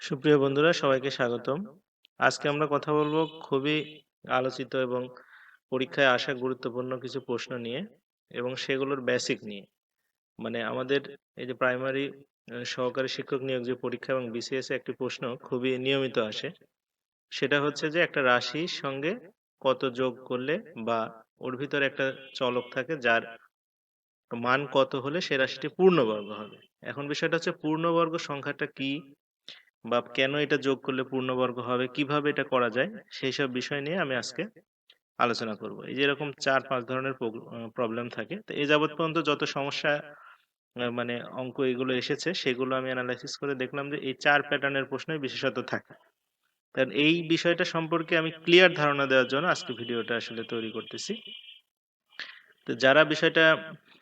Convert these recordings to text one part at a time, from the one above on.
সুপ্রিয় বন্ধুরা, সবাইকে স্বাগতম। আজকে আমরা কথা বলব খুবই আলোচিত এবং পরীক্ষায় আসা গুরুত্বপূর্ণ কিছু প্রশ্ন নিয়ে এবং সেগুলোর বেসিক নিয়ে। মানে আমাদের এই যে প্রাইমারি সহকারী শিক্ষক নিয়োগ যে পরীক্ষা এবং বিসিএস একটি প্রশ্ন খুবই নিয়মিত আসে। সেটা হচ্ছে যে একটা রাশির সঙ্গে কত যোগ করলে বা ওর ভিতরে একটা চলক থাকে যার মান কত হলে সে রাশিটি পূর্ণবর্গ হবে। এখন বিষয়টা হচ্ছে পূর্ণবর্গ সংখ্যাটা কি? বা কেন এটা যোগ করলে পূর্ণবর্গ হবে? কীভাবে এটা করা যায়? সেই সব বিষয় নিয়ে আমি আজকে আলোচনা করব। এই যে এরকম চার, পাঁচ ধরনের প্রবলেম থাকে। তো এ যাবৎ পর্যন্ত যত সমস্যা মানে অঙ্ক এগুলো এসেছে, সেগুলো আমি অ্যানালাইসিস করে দেখলাম যে এই চার প্যাটার্নের প্রশ্নই বিশেষত থাকে। কারণ এই বিষয়টা সম্পর্কে আমি ক্লিয়ার ধারণা দেওয়ার জন্য আজকে ভিডিওটা আসলে তৈরি করতেছি। তো যারা বিষয়টা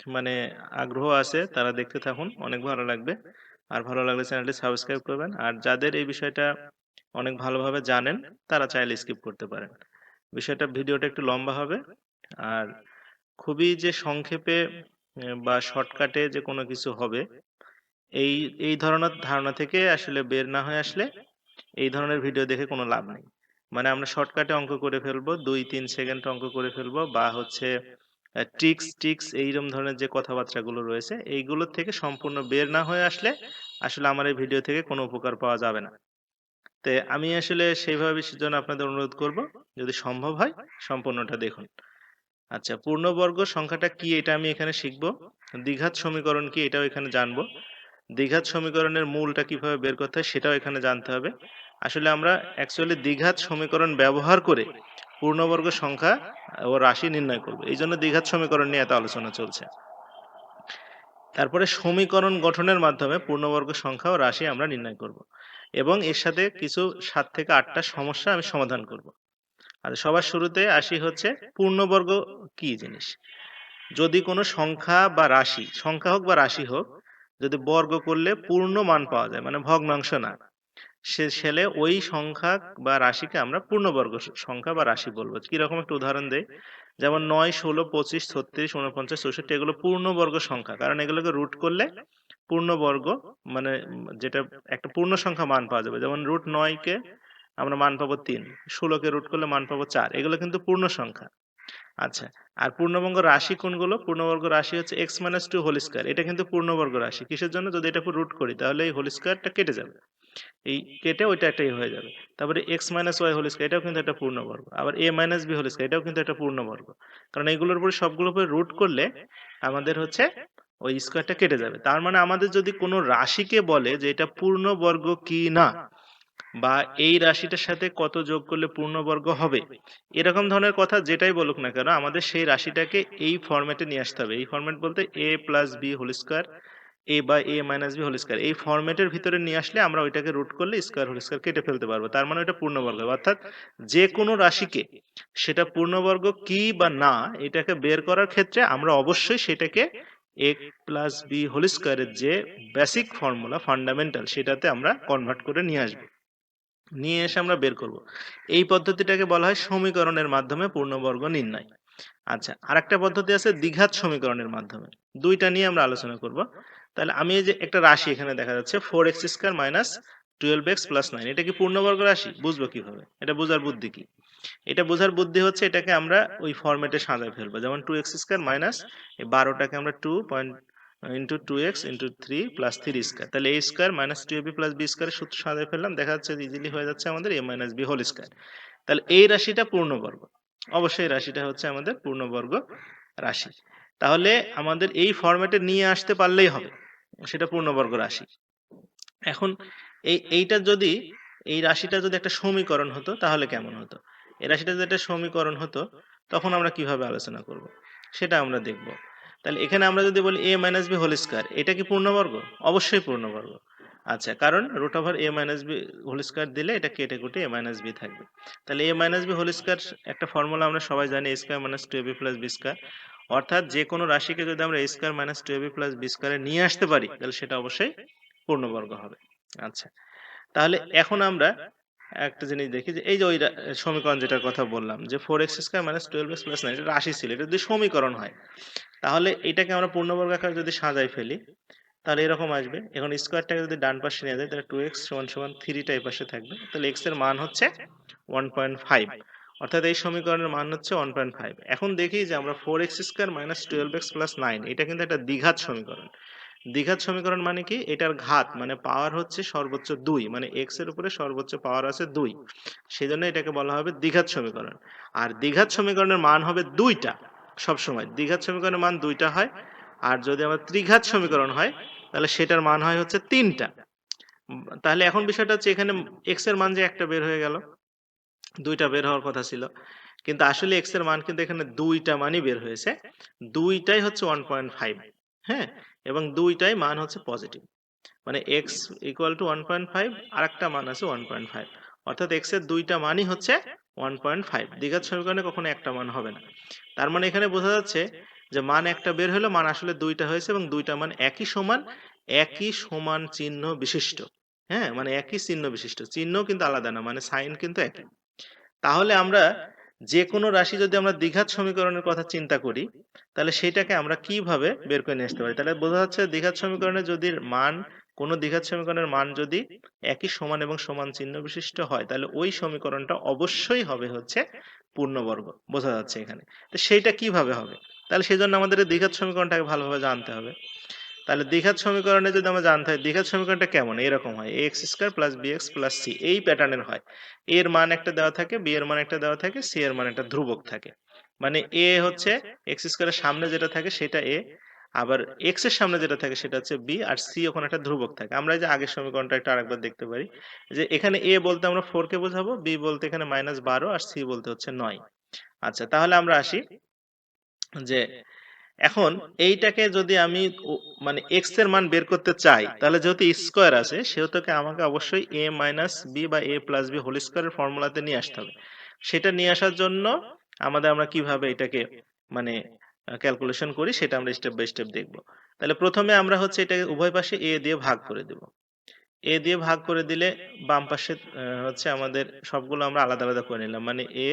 মানে আগ্রহ আছে, তারা দেখতে থাকুন। অনেক ভালো লাগবে। আর ভালো লাগলে চ্যানেলটি সাবস্ক্রাইব করবেন। আর যাদের এই বিষয়টা অনেক ভালোভাবে জানেন, তারা চাইলে স্কিপ করতে পারেন। বিষয়টা ভিডিওটা একটু লম্বা হবে। আর খুবই যে সংক্ষেপে বা শর্টকাটে যে কোনো কিছু হবে, এই এই ধরনের ধারণা থেকে আসলে বের না হয়ে আসলে এই ধরনের ভিডিও দেখে কোনো লাভ নেই। মানে আমরা শর্টকাটে অঙ্ক করে ফেলব, দুই, তিন সেকেন্ড অঙ্ক করে ফেলব, বা হচ্ছে ট্রিক্স ট্রিক্স এইরকম ধরনের যে কথাবার্তাগুলো রয়েছে এইগুলো থেকে সম্পূর্ণ বের না হয়ে আসলে আসলে আমার এই ভিডিও থেকে কোনো উপকার পাওয়া যাবে না। তো আমি আসলে সেইভাবে জন্য আপনাদের অনুরোধ করব, যদি সম্ভব হয় সম্পূর্ণটা দেখুন। আচ্ছা পূর্ণবর্গ সংখ্যাটা কি এটা আমি এখানে শিখব। দ্বিঘাত সমীকরণ কি এটাও এখানে জানব। দ্বিঘাত সমীকরণের মূলটা কীভাবে বের করতে হয় সেটাও এখানে জানতে হবে। আসলে আমরা অ্যাকচুয়ালি দ্বিঘাত সমীকরণ ব্যবহার করে পূর্ণবর্গ সংখ্যা ও রাশি নির্ণয় করব। এই জন্য দ্বিঘাত সমীকরণ নিয়ে এত আলোচনা চলছে। তারপরে সমীকরণ গঠনের মাধ্যমে পূর্ণবর্গ সংখ্যা ও রাশি আমরা নির্ণয় করব। এবং এর সাথে কিছু সাত থেকে আটটা সমস্যা আমি সমাধান করব। আর সবার শুরুতে আসি হচ্ছে পূর্ণবর্গ কি জিনিস? যদি কোনো সংখ্যা বা রাশি, সংখ্যা হোক বা রাশি হোক, যদি বর্গ করলে পূর্ণ মান পাওয়া যায় মানে ভগ্নাংশ না সে, ছেলে ওই সংখ্যা বা রাশিকে আমরা পূর্ণবর্গ সংখ্যা বা রাশি বলব। কীরকম একটা উদাহরণ দেয় যেমন নয়, ষোলো, পঁচিশ, ছত্রিশ উনপঞ্চাশ চৌষট্টি, এগুলো পূর্ণবর্গ সংখ্যা। কারণ এগুলোকে রুট করলে পূর্ণবর্গ মানে যেটা একটা পূর্ণ সংখ্যা মান পাওয়া যাবে। যেমন রুট নয়কে আমরা মান পাবো তিন ষোলোকে রুট করলে মান পাবো চার। এগুলো কিন্তু পূর্ণ সংখ্যা। আচ্ছা আর পূর্ণবর্গ রাশি কোনগুলো? পূর্ণবর্গ রাশি হচ্ছে x minus two whole square এটা কিন্তু পূর্ণবর্গ রাশি। কিসের জন্য? যদি এটা রুট করি, তাহলে এই হোল কেটে যাবে। এই কেটে ওইটা একটাই হয়ে যাবে। তারপরে x minus y whole square এটাও কিন্তু একটা পূর্ণবর্গ। আবার a minus b whole square এটাও কিন্তু একটা পূর্ণবর্গ। কারণ এইগুলোর উপরে সবগুলোর উপরে রুট করলে আমাদের হচ্ছে ওই স্কোয়ারটা কেটে যাবে। তার মানে আমাদের যদি কোনো রাশিকে বলে যে এটা পূর্ণবর্গ কি না, বা এই রাশিটার সাথে কত যোগ করলে পূর্ণবর্গ হবে, এরকম ধরনের কথা যেটাই বলুক না কেন, আমাদের সেই রাশিটাকে এই ফরম্যাটে নিয়ে আসতে হবে। এই ফরম্যাট বলতে a plus b whole square এ বা a minus b whole square এই ফরম্যাটের ভিতরে নিয়ে আসলে আমরা ওইটাকে রুট করলে স্কয়ার হোল স্কয়ার কেটে ফেলতে পারব। তার মানে ওটা পূর্ণবর্গ। অর্থাৎ যে কোনো রাশিকে সেটা পূর্ণবর্গ কি বা না, এটাকে বের করার ক্ষেত্রে আমরা অবশ্যই সেটাকে এ প্লাস বি হোল স্কয়ারের যে বেসিক ফর্মুলা ফান্ডামেন্টাল সেটাতে আমরা কনভার্ট করে নিয়ে আসব। নিয়ে এসে আমরা বের করব। এই পদ্ধতিটাকে বলা হয় সমীকরণের মাধ্যমে পূর্ণবর্গ নির্ণয়। আচ্ছা আরেকটা পদ্ধতি আছে দ্বিঘাত সমীকরণের মাধ্যমে। দুইটা নিয়ে আমরা আলোচনা করব। তাহলে আমি যে একটা রাশি এখানে দেখা যাচ্ছে four x square minus twelve x plus nine এটা কি পূর্ণবর্গ রাশি? বুঝব কীভাবে? এটা বোঝার বুদ্ধি কি? এটা বোঝার বুদ্ধি হচ্ছে এটাকে আমরা ওই ফরম্যাটে সাজায় ফেলব, যেমন টু এক্স স্কোয়ার মাইনাস এই বারোটাকে আমরা two point into two x into three plus three square তাহলে a square minus two b plus b square সূত্র সাজায় ফেললাম, দেখা যাচ্ছে ইজিলি হয়ে যাচ্ছে আমাদের a minus b whole square তাহলে এই রাশিটা পূর্ণবর্গ, অবশ্যই রাশিটা হচ্ছে আমাদের পূর্ণবর্গ রাশি, তাহলে আমাদের এই ফরম্যাটে নিয়ে আসতে পারলেই হবে। সেটা পূর্ণবর্গ রাশি। এখন এই, এইটা যদি, এই রাশিটা যদি একটা সমীকরণ হতো, তাহলে কেমন হতো? এই রাশিটা যদি একটা সমীকরণ হতো, তখন আমরা কীভাবে আলোচনা করব? সেটা আমরা দেখব। তাহলে এখানে আমরা যদি বলি a minus b whole square, এটা কি পূর্ণবর্গ? অবশ্যই পূর্ণবর্গ। আচ্ছা কারণ root over a minus b whole square দিলে এটা কেটে কুটে এ মাইনাস বি থাকবে। তাহলে a minus b whole square একটা ফর্মুলা আমরা সবাই জানি square minus two b plus b square. অর্থাৎ যে কোনো রাশিকে যদি আমরা a square minus two b plus b স্কয়ারে নিয়ে আসতে পারি, তাহলে সেটা অবশ্যই পূর্ণবর্গ হবে। আচ্ছা তাহলে এখন আমরা একটা জিনিস দেখি যে এই যে ওই সমীকরণ যেটার কথা বললাম, যে four x square minus twelve x plus nine এটা রাশি ছিল, এটা যদি সমীকরণ হয়, তাহলে এটাকে আমরা পূর্ণবর্গ আকারে যদি সাজাই ফেলি, তাহলে এরকম আসবে, এখন স্কোয়ারটাকে যদি ডান পাশে নিয়ে যায় তাহলে টু এক্স সমান সমান থ্রিটা এই পাশে থাকবে, তাহলে এক্সের মান হচ্ছে ওয়ান পয়েন্ট ফাইভ অর্থাৎ এই সমীকরণের মান হচ্ছে ওয়ান পয়েন্ট ফাইভ এখন দেখি যে আমরা four x square minus twelve x plus nine এটা কিন্তু একটা দ্বিঘাত সমীকরণ। দ্বিঘাত সমীকরণ মানে কি? এটার ঘাত মানে পাওয়ার হচ্ছে সর্বোচ্চ দুই মানে এক্সের উপরে সর্বোচ্চ পাওয়ার আছে দুই। সেই জন্য এটাকে বলা হবে দ্বিঘাত সমীকরণ। আর দ্বিঘাত সমীকরণের মান হবে দুইটা, সবসময়। দ্বিঘাত সমীকরণের মান দুইটা হয়, আর যদি আমার ত্রিঘাত সমীকরণ হয়, তাহলে সেটার মান হয় হচ্ছে তিনটা। তাহলে এখন বিষয়টা হচ্ছে এখানে এক্সের মান যে একটা বের হয়ে গেল। দুইটা বের হওয়ার কথা ছিল। কিন্তু আসলে এক্সের মান কিন্তু এখানে দুইটা মানই বের হয়েছে। দুইটাই হচ্ছে ওয়ান পয়েন্ট ফাইভ হ্যাঁ? এবং দুইটাই মান হচ্ছে পজিটিভ মানে x equal to one point five আর একটা মান আছে ওয়ান পয়েন্ট ফাইভ অর্থাৎ এক্সের দুইটা মানই হচ্ছে ওয়ান পয়েন্ট ফাইভ দ্বিঘাত সমীকরণে কখনো একটা মান হবে না। তার মানে এখানে বোঝা যাচ্ছে যে মান একটা বের হলো, মান আসলে দুইটা হয়েছে এবং দুইটা মান একই সমান একই সমান চিহ্ন বিশিষ্ট হ্যাঁ? মানে একই চিহ্ন বিশিষ্ট। চিহ্ন কিন্তু আলাদা না মানে সাইন কিন্তু একই। তাহলে আমরা যে কোনো রাশি যদি আমরা দ্বিঘাত সমীকরণের কথা চিন্তা করি, তাহলে সেটাকে আমরা কীভাবে বের করে নিয়ে আসতে পারি? তাহলে বোঝা যাচ্ছে দ্বিঘাত সমীকরণে যদি মান, কোনো দ্বিঘাত সমীকরণের মান যদি একই সমান এবং সমান চিহ্ন বিশিষ্ট হয়, তাহলে ওই সমীকরণটা অবশ্যই হবে হচ্ছে পূর্ণবর্গ। বোঝা যাচ্ছে এখানে। তো সেইটা কীভাবে হবে? তাহলে সেই জন্য আমাদের দ্বিঘাত সমীকরণটাকে ভালোভাবে জানতে হবে। তাহলে দ্বিঘাত সমীকরণে যদি আমরা জানতে হয় দ্বিঘাত সমীকরণটা কেমন? এরকম হয় x square plus b x plus c এই প্যাটার্নের হয়। এ এর মান একটা দেওয়া থাকে বি এর মান একটা দেওয়া থাকে সি এর মান একটা ধ্রুবক থাকে। মানে এ হচ্ছে এক্স স্কোয়ারের সামনে যেটা থাকে, সেটা এ আবার এক্সের সামনে যেটা থাকে, সেটা হচ্ছে বি আর সি ওখানে একটা ধ্রুবক থাকে। আমরা যে আগের সমীকরণটা একটা আরেকবার দেখতে পারি, যে এখানে এ বলতে আমরা ফোর কে বোঝাবো বি বলতে এখানে মাইনাস বারো, আর সি বলতে হচ্ছে নয়। আচ্ছা তাহলে আমরা আসি যে এখন এইটাকে যদি আমি মানে এক্সের মান বের করতে চাই, তাহলে যেহেতু স্কোয়ার আছে সেহেতু আমাকে অবশ্যই এ মাইনাস বি বা এ প্লাস বি হোল স্কোয়ারের ফর্মুলাতে নিয়ে আসতে হবে। সেটা নিয়ে আসার জন্য আমাদের আমরা কীভাবে এটাকে মানে ক্যালকুলেশন করি, সেটা আমরা স্টেপ বাই স্টেপ দেখব। তাহলে প্রথমে আমরা হচ্ছে এটাকে উভয় পাশে এ দিয়ে ভাগ করে দেব। এ দিয়ে ভাগ করে দিলে বাম পাশে হচ্ছে আমাদের সবগুলো আমরা আলাদা আলাদা করে নিলাম। মানে এ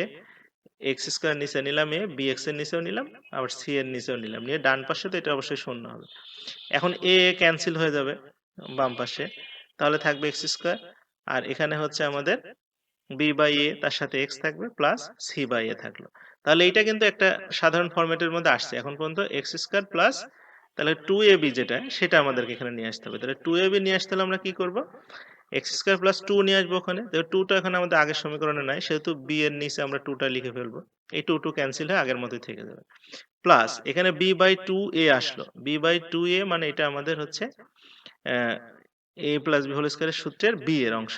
এক্স স্কোয়ার নিচে নিলাম, এ বি এক্সের নিচেও নিলাম, আবার সি এর নিচেও নিলাম। নিয়ে ডান পাশে তো এটা অবশ্যই শূন্য হবে। এখন এ ক্যান্সেল হয়ে যাবে বাম পাশে। তাহলে থাকবে এক্স স্কোয়ার আর এখানে হচ্ছে আমাদের বি বাই এ তার সাথে এক্স থাকবে প্লাস সি বাই এ থাকল। তাহলে এটা কিন্তু একটা সাধারণ ফরম্যাটের মধ্যে আসছে। এখন পর্যন্ত এক্স স্কোয়ার প্লাস তাহলে টু এ বি যেটা, সেটা আমাদেরকে এখানে নিয়ে আসতে হবে। তাহলে টু এ বি নিয়ে আসতে হলে আমরা কি করব? এক্স স্কোয়ার প্লাস টু নিয়ে আসব ওখানে। টুটা এখানে আমাদের আগের সমীকরণে নাই, সেহেতু বি এর নিচে আমরা টুটা লিখে ফেলব। এই টু টু ক্যান্সেল হয়ে আগের মতোই থেকে যাবে। প্লাস এখানে বি বাই টু এ আসলো। বি বাই টু এ মানে এটা আমাদের হচ্ছে এ প্লাস বি হোল স্কোয়ারের সূত্রের বি এর অংশ।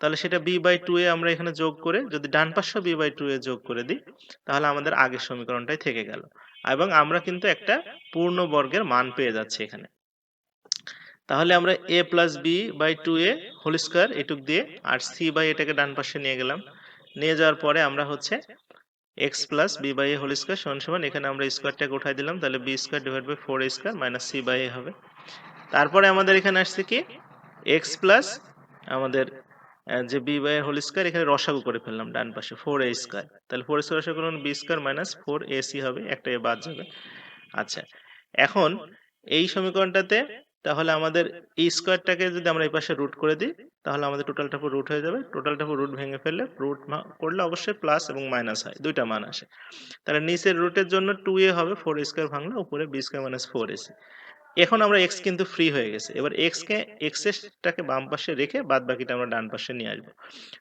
তাহলে সেটা বি বাই টু এ আমরা এখানে যোগ করে, যদি ডান পাশে বি বাই টু এ যোগ করে দিই, তাহলে আমাদের আগের সমীকরণটাই থেকে গেল। এবং আমরা কিন্তু একটা পূর্ণ বর্গের মান পেয়ে যাচ্ছি এখানে। তাহলে আমরা a plus b by two a whole square এটুক দিয়ে আর সি বাই এটাকে ডান পাশে নিয়ে গেলাম। নিয়ে যাওয়ার পরে আমরা হচ্ছে x plus b by a whole square সমান সমান এখানে আমরা স্কোয়ারটাকে উঠাই দিলাম, তাহলে b square divide by four a square minus c by a হবে। তারপরে আমাদের এখানে আসছে কি? এক্স প্লাস আমাদের যে বি বাই এর হোল স্কোয়ার এখানে রসাগু করে ফেললাম ডান পাশে ফোর এ স্কোয়ার তাহলে ফোর স্কোয়ার রসাগু করুন b square minus four a c হবে একটা এ বাদ যাবে। আচ্ছা এখন এই সমীকরণটাতে তাহলে আমাদের এই স্কোয়ারটাকে যদি আমরা এই পাশে রুট করে দিই, তাহলে আমাদের টোটালটা পুরো রুট হয়ে যাবে। টোটালটা পুরো রুট ভেঙে ফেললে রুট করলে অবশ্যই প্লাস এবং মাইনাস হয়, দুইটা মান আসে। তাহলে নিচের রুটের জন্য টু এ হবে ফোর স্কোয়ার ভাঙলে উপরে b square minus four ac এখন আমরা এক্স কিন্তু ফ্রি হয়ে গেছে। এবার এক্স কে এক্স এরটাকে বাম পাশে রেখে বাদ বাকিটা আমরা ডান পাশে নিয়ে আসব।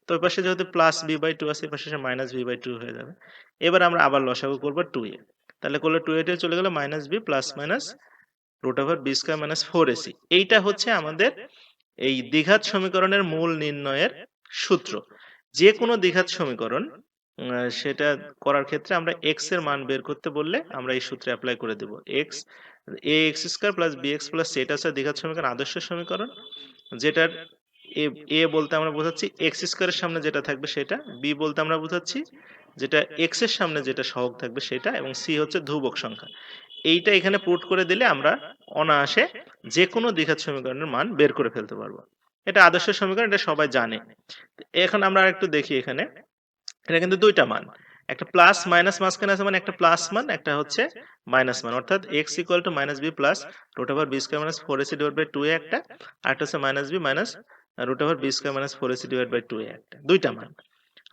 তো ওই পাশে যেহেতু প্লাস বি বাই টু আছে পাশে মাইনাস বি বাই টু হয়ে যাবে। এবার আমরা আবার লসাগু করব টু এ তাহলে করলে টু এ চলে গেলে minus b plus minus root over b square minus four ac এইটা হচ্ছে আমাদের এই দ্বিঘাত সমীকরণের মূল নির্ণয়ের সূত্র। যে কোনো দ্বিঘাত সমীকরণ সেটা করার ক্ষেত্রে আমরা এক্সের মান বের করতে বললে আমরা এই সূত্রে অ্যাপ্লাই করে দেব। X a x square plus b x plus এটা হচ্ছে দ্বিঘাত সমীকরণ, আদর্শ সমীকরণ, যেটার এ বলতে আমরা বোঝাচ্ছি এক্স স্কোয়ারের সামনে যেটা থাকবে সেটা বি বলতে আমরা বোঝাচ্ছি যেটা এক্সের সামনে যেটা সহগ থাকবে সেটা, এবং সি হচ্ছে ধ্রুবক সংখ্যা। এইটা এখানে পুট করে দিলে আমরা অনায়াসে যে কোনো দ্বিঘাত সমীকরণের মান বের করে ফেলতে পারব। এটা আদর্শ সমীকরণ, এটা সবাই জানে। এখন আমরা একটু দেখি এখানে। এটা কিন্তু দুইটা মান। একটা প্লাস মাইনাস মাঝখানে আছে মানে একটা প্লাস মান, একটা হচ্ছে মাইনাস মান। অর্থাৎ x equal to minus b plus root over b square minus four ac divide by two a একটা, আর একটা হচ্ছে minus b minus root over b square minus four ac divide by two a একটা। দুইটা মান।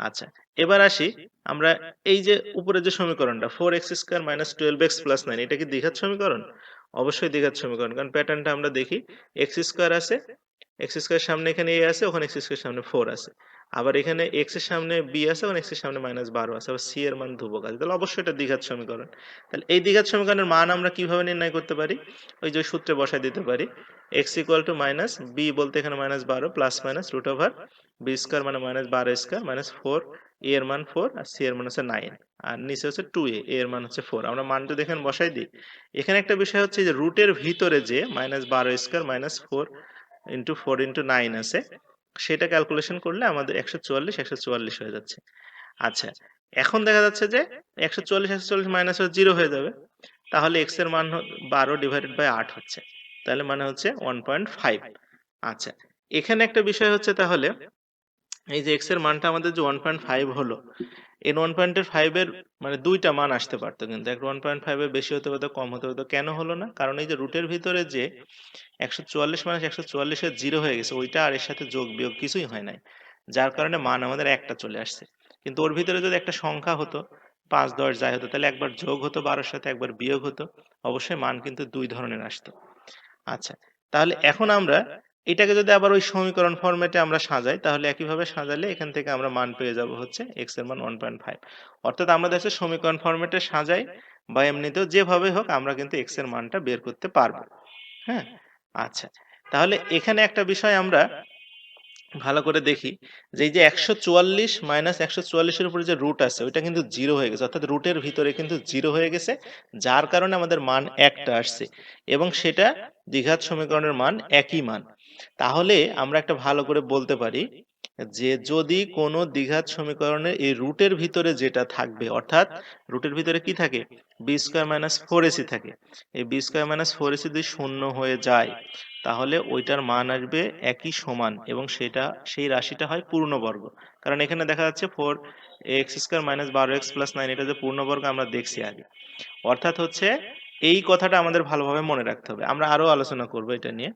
আচ্ছা এবার আসি আমরা এই যে উপরে যে সমীকরণটা four x square minus twelve x plus nine এটা কি দ্বিঘাত সমীকরণ? অবশ্যই দ্বিঘাত সমীকরণ, কারণ প্যাটার্নটা আমরা দেখি এক্স স্কোয়ার আছে এক্স স্কোয়ার সামনে এখানে এ আছে, ওখানে এক্স স্কোয়ার সামনে ফোর আছে। আবার এখানে এক্সের সামনে বি আছে, ওখানে এক্সের সামনে মাইনাস বারো আছে, আবার সি এর মান ধ্রুবক আছে। তাহলে অবশ্যই এটা দ্বিঘাত সমীকরণ। তাহলে এই দ্বিঘাত সমীকরণের মান আমরা কীভাবে নির্ণয় করতে পারি? ওই যে সূত্রে বসাই দিতে পারি x equal to minus b বলতে এখানে মাইনাস বারো plus minus root over b square মানে মাইনাস বারো স্কোয়ার মাইনাস ফোর এ এর মান ফোর আর সি এর মান হচ্ছে নাইন আর নিচে হচ্ছে টু এ এর মান হচ্ছে ফোর আমরা মান যদি এখানে বসাই দিই, এখানে একটা বিষয় হচ্ছে যে রুটের ভিতরে যে মাইনাস বারো square minus four into four into nine আছে, সেটা ক্যালকুলেশন করলে আমাদের একশো চুয়াল্লিশ একশো চুয়াল্লিশ হয়ে যাচ্ছে। আচ্ছা এখন দেখা যাচ্ছে যে একশো চুয়াল্লিশ, একশো চল্লিশ মাইনাস জিরো হয়ে যাবে, তাহলে এক্সের মান বারো ডিভাইডেড বাই আট হচ্ছে, তাহলে মানে হচ্ছে ওয়ান পয়েন্ট ফাইভ আচ্ছা এখানে একটা বিষয় হচ্ছে তাহলে এই যে এক্সের মানটা আমাদের যে ওয়ান পয়েন্ট ফাইভ হলো, এই ওয়ান পয়েন্ট ফাইভ এর মানে দুইটা মান আসতে পারতো কিন্তু। একটা ওয়ান পয়েন্ট ফাইভ এর বেশি হতে পারতো, কম হতে পারতো, কেন হলো না? কারণ এই যে রুটের ভিতরে যে একশো চুয়াল্লিশ মাইনাস একশো চুয়াল্লিশের জিরো হয়ে গেছে, ওইটা আর এর সাথে যোগ বিয়োগ কিছুই হয় নাই। যার কারণে মান আমাদের একটা চলে আসছে। কিন্তু ওর ভিতরে যদি একটা সংখ্যা হতো, পাঁচ, দশ যাই হতো, তাহলে একবার যোগ হতো বারোর সাথে, একবার বিয়োগ হতো, অবশ্যই মান কিন্তু দুই ধরনের আসতো। আচ্ছা তাহলে এখন আমরা এটাকে যদি আবার ওই সমীকরণ ফরম্যাটে আমরা সাজাই, তাহলে একইভাবে সাজালে এখান থেকে আমরা মান পেয়ে যাব হচ্ছে এক্সের মান ওয়ান পয়েন্ট ফাইভ অর্থাৎ আমরা দেখছি সমীকরণ ফরম্যাটে সাজাই, বা এমনিতেও যেভাবে হোক আমরা কিন্তু এক্সের মানটা বের করতে পারব। হ্যাঁ? আচ্ছা। তাহলে এখানে একটা বিষয় আমরা ভালো করে দেখি, যে এই যে একশো চুয়াল্লিশ মাইনাস একশো চুয়াল্লিশের উপরে যে রুট আছে, ওইটা কিন্তু জিরো হয়ে গেছে। অর্থাৎ রুটের ভিতরে কিন্তু জিরো হয়ে গেছে, যার কারণে আমাদের মান একটা আসছে। এবং সেটা দ্বিঘাত সমীকরণের মান একই মান। তাহলে আমরা একটা ভালো করে বলতে পারি যে যদি কোনো দ্বিঘাত সমীকরণের এই রুটের ভিতরে যেটা থাকবে, অর্থাৎ রুটের ভিতরে কি থাকে? B square minus four ac থাকে। এই b square minus four ac যদি শূন্য হয়ে যায়, তাহলে ওইটার মান আসবে একই সমান এবং সেটা, সেই রাশিটা হয় পূর্ণবর্গ। কারণ এখানে দেখা যাচ্ছে ফোর এক্স স্কোয়ার মাইনাস বারো এক্স প্লাস নাইন এটা যে পূর্ণবর্গ আমরা দেখছি আগে। অর্থাৎ হচ্ছে এই কথাটা আমাদের ভালোভাবে মনে রাখতে হবে। আমরা আরও আলোচনা করব এটা নিয়ে।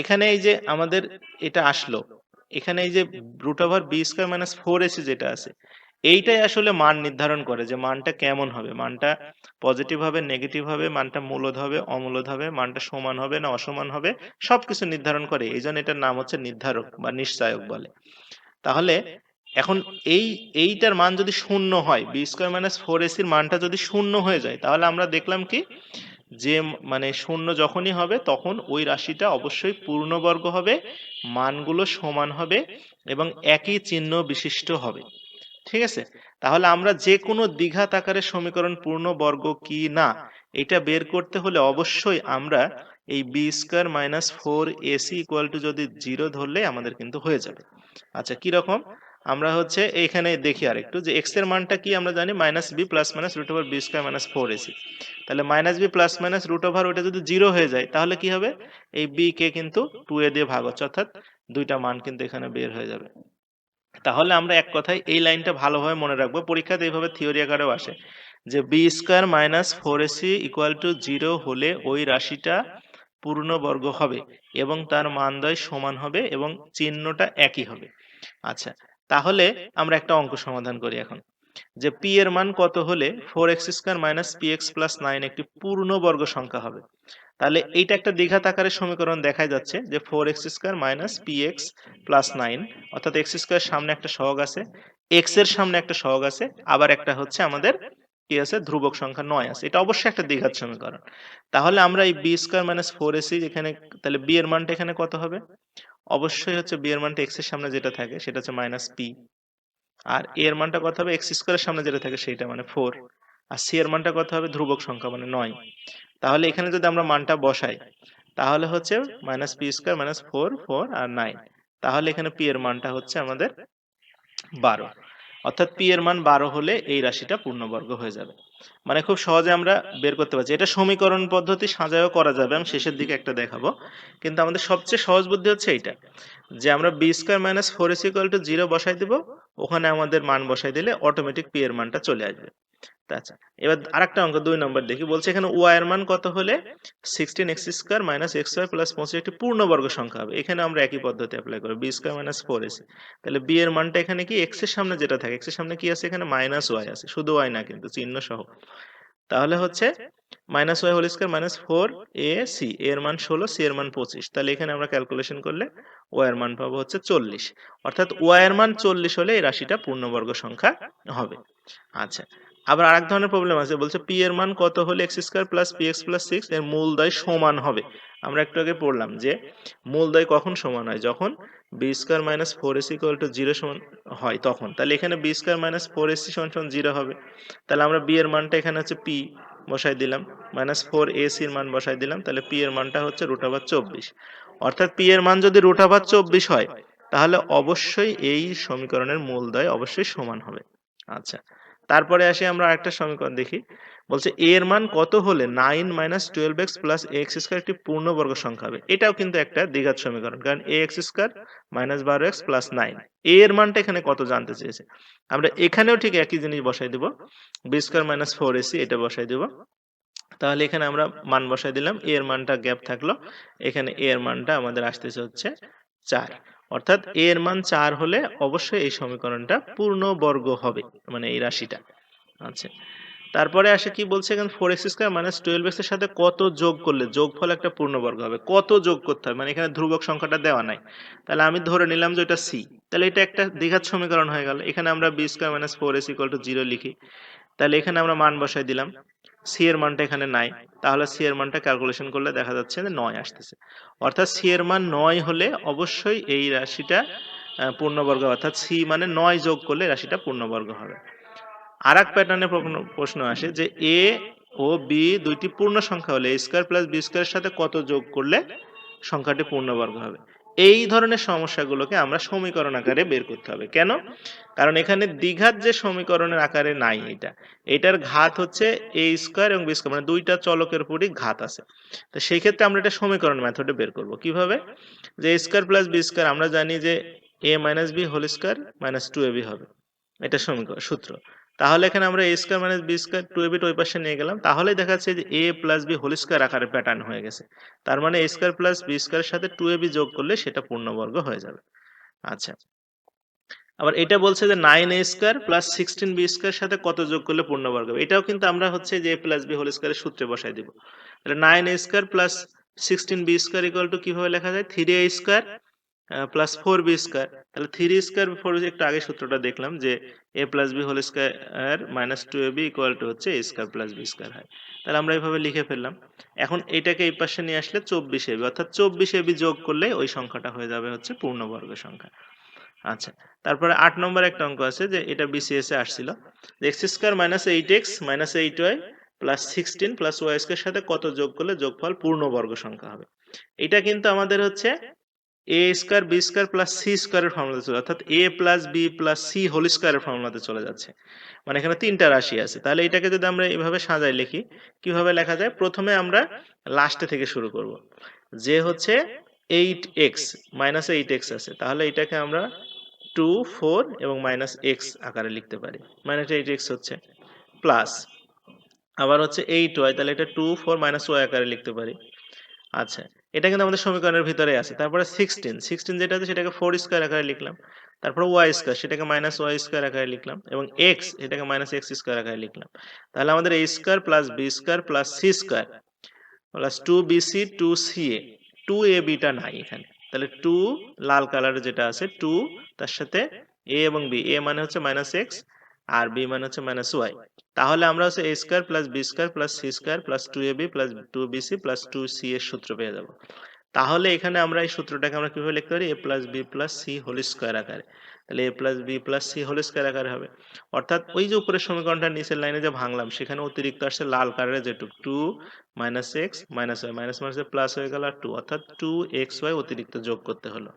এখানে এই যে আমাদের এটা আসলো। এখানে এই যে root over b square minus four ac যেটা আছে, এইটাই আসলে মান নির্ধারণ করে যে মানটা কেমন হবে। মানটা পজিটিভ হবে নেগেটিভ হবে, মানটা মূলদ হবে অমূলদ হবে, মানটা সমান হবে না অসমান হবে, সবকিছু নির্ধারণ করে। এই জন্য এটার নাম হচ্ছে নির্ধারক বা নিশ্চয়ক বলে। তাহলে এখন এই, এইটার মান যদি শূন্য হয় বি স্কোয়ার মাইনাস ফোর এসির মানটা যদি শূন্য হয়ে যায়, তাহলে আমরা দেখলাম কি? যে মানে শূন্য যখনই হবে, তখন ওই রাশিটা অবশ্যই পূর্ণবর্গ হবে, মানগুলো সমান হবে এবং একই চিহ্ন বিশিষ্ট হবে। ঠিক আছে? তাহলে আমরা যে কোনো দ্বিঘাত আকারের সমীকরণ পূর্ণবর্গ কি না, এটা বের করতে হলে অবশ্যই আমরা এই b square minus four ac equal to যদি জিরো ধরলে আমাদের কিন্তু হয়ে যাবে। আচ্ছা কি রকম আমরা হচ্ছে এইখানে দেখি আরেকটু যে এক্সের মানটা কি আমরা জানি? Minus b plus minus root over b square minus four ac তাহলে minus b plus minus root over ওটা যদি জিরো হয়ে যায়, তাহলে কি হবে? এই বি কে কিন্তু টু এ দিয়ে ভাগ হচ্ছে, অর্থাৎ দুইটা মান কিন্তু এখানে বের হয়ে যাবে। তাহলে আমরা এক কথায় এই লাইনটা ভালোভাবে মনে রাখব। পরীক্ষাতে এইভাবে থিওরি আকারেও আসে যে b square minus four ac equal to zero হলে ওই রাশিটা পূর্ণবর্গ হবে এবং তার মানদয় সমান হবে এবং চিহ্নটা একই হবে। আচ্ছা তাহলে আমরা একটা অঙ্ক সমাধান করি এখন, যে পি এর মান কত হলে four x square minus p x plus nine একটি পূর্ণবর্গ সংখ্যা হবে। তাহলে এইটা একটা দ্বিঘাত আকারের সমীকরণ দেখা যাচ্ছে, যে four x square minus p x plus nine অর্থাৎ এক্স স্কোয়ার সামনে একটা সহগ আছে এক্সের সামনে একটা সহগ আছে, আবার একটা হচ্ছে আমাদের কি আছে, ধ্রুবক সংখ্যা নয় আছে। এটা অবশ্যই একটা দ্বিঘাত সমীকরণ। তাহলে আমরা এই b square minus four ac এখানে তাহলে বি এর মানটা এখানে কত হবে? অবশ্যই হচ্ছে বি এর মানটা এক্সের সামনে যেটা থাকে, সেটা হচ্ছে মাইনাস পি আর এ এর মানটা কত হবে? এক্স স্কোয়ারের সামনে যেটা থাকে, সেইটা মানে ফোর আর সি এর মানটা কত হবে? ধ্রুবক সংখ্যা মানে নয়। তাহলে এখানে যদি আমরা মানটা বসাই, তাহলে হচ্ছে minus p square minus four four আর নাইন তাহলে এখানে পি এর মানটা হচ্ছে আমাদের বারো। অর্থাৎ পি এর মান বারো হলে এই রাশিটা পূর্ণবর্গ হয়ে যাবে। মানে খুব সহজে আমরা বের করতে পারছি। এটা সমীকরণ পদ্ধতি সাজায়ও করা যাবে। আমি শেষের দিকে একটা দেখাবো। কিন্তু আমাদের সবচেয়ে সহজ বুদ্ধি হচ্ছে এইটা, যে আমরা b square minus four is equal to zero বসাই দিব। ওখানে আমাদের মান বসাই দিলে অটোমেটিক পি এর মানটা চলে আসবে। আচ্ছা এবার আরেকটা অঙ্ক, দুই নম্বর দেখি। বলছে এখানে ওয়াই এর মান কত হলে? Sixteen x square minus x y plus পঁচিশ, একটি পূর্ণবর্গ সংখ্যা হবে। এখানে আমরা একই পদ্ধতি অ্যাপ্লাই করব b square minus four ac. তাহলে বি এর মানটা এখানে কি? এক্সের সামনে যেটা থাকে এক্সের সামনে কি আছে? এখানে মাইনাস ওয়াই আছে। শুধু ওয়াই না কিন্তু, চিহ্ন সহ। তাহলে হচ্ছে minus y whole square minus four a c এর মান ষোলো সি এর মান পঁচিশ। তাহলে এখানে আমরা ক্যালকুলেশন করলে ওয়াই এর মান পাবো হচ্ছে চল্লিশ। অর্থাৎ ওয়াই এর মান চল্লিশ হলে এই রাশিটা পূর্ণবর্গ সংখ্যা হবে। আচ্ছা। আবার আরেক ধরনের প্রবলেম আছে, বলছে পি এর মান কত হলে x square plus p x plus six এর মূলদয় সমান হবে। আমরা একটু আগে পড়লাম যে মূলদয় কখন সমান হয়? যখন b square minus four s equal to zero সমান হয় তখন। তাহলে এখানে b square minus four ac সমান সমান জিরো হবে। তাহলে আমরা বি এর মানটা এখানে হচ্ছে পি বসাই দিলাম মাইনাস ফোর এসির মান বসাই দিলাম, তাহলে পি এর মানটা হচ্ছে রুট ওভার চব্বিশ। অর্থাৎ পি এর মান যদি রুট ওভার চব্বিশ হয়, তাহলে অবশ্যই এই সমীকরণের মূলদয় অবশ্যই সমান হবে। আচ্ছা। তারপরে আসি আমরা আরেকটা সমীকরণ দেখি। বলছে এ এর মান কত হলে nine minus twelve x plus x square একটি পূর্ণবর্গ সংখ্যা হবে। এটাও কিন্তু একটা দ্বিঘাত সমীকরণ, কারণ এ এক্স স্কোয়ার মাইনাস বারো এক্স প্লাস নাইন এ এর মানটা এখানে কত জানতে চেয়েছে? আমরা এখানেও ঠিক একই জিনিস বসাই দিব। B square minus four ac এটা বসাই দিব। তাহলে এখানে আমরা মান বসাই দিলাম। এ এর মানটা গ্যাপ থাকল। এখানে এ এর মানটা আমাদের আসতেছে হচ্ছে চার। অর্থাৎ এ এর মান চার হলে অবশ্যই এই সমীকরণটা পূর্ণবর্গ হবে মানে এই রাশিটা। আচ্ছা তারপরে আসে কি বলছে এখানে? Four x square minus twelve এক্সের সাথে কত যোগ করলে? যোগফল একটা পূর্ণবর্গ হবে। কত যোগ করতে হবে? মানে এখানে ধ্রুবক সংখ্যাটা দেওয়া নাই। তাহলে আমি ধরে নিলাম যে এটা সি তাহলে এটা একটা দ্বিঘাত সমীকরণ হয়ে গেল। এখানে আমরা b square minus four s equal to zero লিখি। তাহলে এখানে আমরা মান বসাই দিলাম। সি এর মানটা এখানে নাই। তাহলে সি এর মানটা ক্যালকুলেশন করলে দেখা যাচ্ছে যে নয় আসতেছে। অর্থাৎ সি এর মান নয় হলে অবশ্যই এই রাশিটা পূর্ণবর্গ, অর্থাৎ সি মানে নয় যোগ করলে রাশিটা পূর্ণবর্গ হবে। আর এক প্যাটার্নে প্রশ্ন আসে যে এ ও বি দুইটি পূর্ণ সংখ্যা হলে এ স্কোয়ার প্লাস বি স্কোয়ারের সাথে কত যোগ করলে সংখ্যাটি পূর্ণবর্গ হবে? এই ধরনের সমস্যাগুলোকে আমরা সমীকরণ আকারে বের করতে হবে। কেন? কারণ এখানে দ্বিঘাত যে সমীকরণের আকারে নাই এটা, এটার ঘাত হচ্ছে এ স্কোয়ার এবং বি স্কোয়ার মানে দুইটা চলকের উপরই ঘাত আছে। তো সেই ক্ষেত্রে আমরা এটা সমীকরণ মেথডে বের করব। কীভাবে? যে a square plus b square আমরা জানি যে a minus b whole square minus two a b হবে। এটা সমীকরণ, সূত্র। তাহলে এখানে আমরা a square minus b square two a b ওই পাশে নিয়ে গেলাম। তাহলে দেখা যাচ্ছে যে a plus b whole square আকারে প্যাটার্ন হয়ে গেছে। তার মানে এ স্কোয়ার প্লাস বি স্কোয়ারের সাথে টু এ বি যোগ করলে সেটা পূর্ণবর্গ হয়ে যাবে। আচ্ছা। আবার এটা বলছে যে nine a square plus sixteen b square সাথে কত যোগ করলে পূর্ণবর্গ হবে? এটাও কিন্তু আমরা হচ্ছে যে এ প্লাস বি হোল স্কোয়ারের সূত্রে বসাই দিব। তাহলে nine a square plus sixteen b square equal to কীভাবে লেখা যায়? Three a square plus four b square তাহলে থ্রি স্কোয়ার ফোর একটু আগে সূত্রটা দেখলাম যে a plus b whole square minus two a b equal to হচ্ছে a square plus b square হয়। তাহলে আমরা এইভাবে লিখে ফেললাম। এখন এটাকে এই পাশে নিয়ে আসলে চব্বিশ এবি অর্থাৎ চব্বিশ এবি যোগ করলে ওই সংখ্যাটা হয়ে যাবে হচ্ছে পূর্ণবর্গ সংখ্যা। আচ্ছা তারপরে আট নম্বর একটা অঙ্ক আছে যে এটা বিসিএস এ আসছিল। X square minus eight x minus eight y plus sixteen plus y square সাথে কত যোগ করলে যোগফল পূর্ণবর্গ সংখ্যা হবে। এটা কিন্তু আমাদের হচ্ছে a square b square plus c স্কোয়ারের ফর্মুলাতে চলে অর্থাৎ a plus b plus c whole স্কোয়ারের ফর্মুলাতে চলে যাচ্ছে। মানে এখানে তিনটা রাশি আছে। তাহলে এটাকে যদি আমরা এইভাবে সাজাই লিখি, কীভাবে লেখা যায়? প্রথমে আমরা লাস্টে থেকে শুরু করব। যে হচ্ছে eight x minus eight x আছে। তাহলে এটাকে আমরা টু ফোর এবং মাইনাস এক্স আকারে লিখতে পারি। মাইনাস এইট এক্স হচ্ছে প্লাস আবার হচ্ছে এইট ওয়াই তাহলে এটা টু ফোর মাইনাস ওয়াই আকারে লিখতে পারি। আচ্ছা। এটা কিন্তু আমাদের সমীকরণের ভিতরে আছে। তারপরে সিক্সটিন সিক্সটিন যেটা আছে সেটাকে ফোর স্কোয়ার আকারে লিখলাম। তারপরে ওয়াই স্কোয়ার সেটাকে মাইনাস ওয়াই স্কোয়ার আকারে লিখলাম এবং এক্স এটাকে মাইনাস এক্স স্কোয়ার আকারে লিখলাম। তাহলে আমাদের A square plus B square plus C square plus two BC two C A two A beta নাই এখানে। তাহলে টু লাল কালারের যেটা আছে টু তার সাথে এ এবং বি এ মানে হচ্ছে মাইনাস এক্স আর বি মানে হচ্ছে মাইনাস ওয়াই তাহলে আমরা হচ্ছে A square plus B square plus C square plus two A B plus two BC plus two C এর সূত্র পেয়ে যাব। তাহলে এখানে আমরা এই সূত্রটাকে আমরা কীভাবে লিখতে পারি? A plus B plus C whole square আকারে। তাহলে A plus B plus C whole square আকারে হবে। অর্থাৎ ওই যে উপরের সমীকরণটা নিচের লাইনে যে ভাঙলাম, সেখানে অতিরিক্ত আসছে লাল কালারের যেটুক। Two minus X minus Y minus minus plus হয়ে গেল আর টু অর্থাৎ টু এক্স ওয়াই অতিরিক্ত যোগ করতে হলো।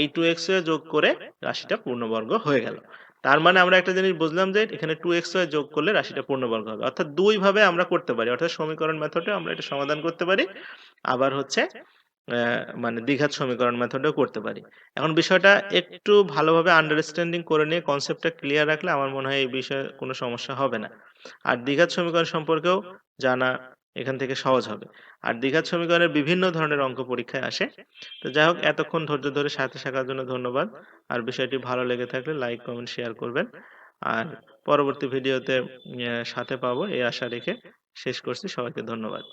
এই টু এক্স ওয়াই যোগ করে রাশিটা পূর্ণবর্গ হয়ে গেল। তার মানে আমরা একটা জিনিস বুঝলাম যে এখানে টু এক্স ওয়াই যোগ করলে রাশিটা পূর্ণবর্গ হবে। অর্থাৎ দুই ভাবে আমরা করতে পারি। অর্থাৎ সমীকরণ মেথডে আমরা এটা সমাধান করতে পারি। আবার হচ্ছে মানে দ্বিঘাত সমীকরণ মেথডেও করতে পারি। এখন বিষয়টা একটু ভালোভাবে আন্ডারস্ট্যান্ডিং করে নিয়ে কনসেপ্টটা ক্লিয়ার রাখলে আমার মনে হয় এই বিষয়ে কোনো সমস্যা হবে না। আর দ্বিঘাত সমীকরণ সম্পর্কেও জানা এখান থেকে সহজ হবে। আর দ্বিঘাত সমীকরণের বিভিন্ন ধরনের অঙ্ক পরীক্ষায় আসে। তো যাই হোক, এতক্ষণ ধৈর্য ধরে সাথে থাকার জন্য ধন্যবাদ। আর বিষয়টি ভালো লেগে থাকলে লাইক কমেন্ট শেয়ার করবেন। আর পরবর্তী ভিডিওতে সাথে পাবো এই আশা রেখে শেষ করছি। সবাইকে ধন্যবাদ।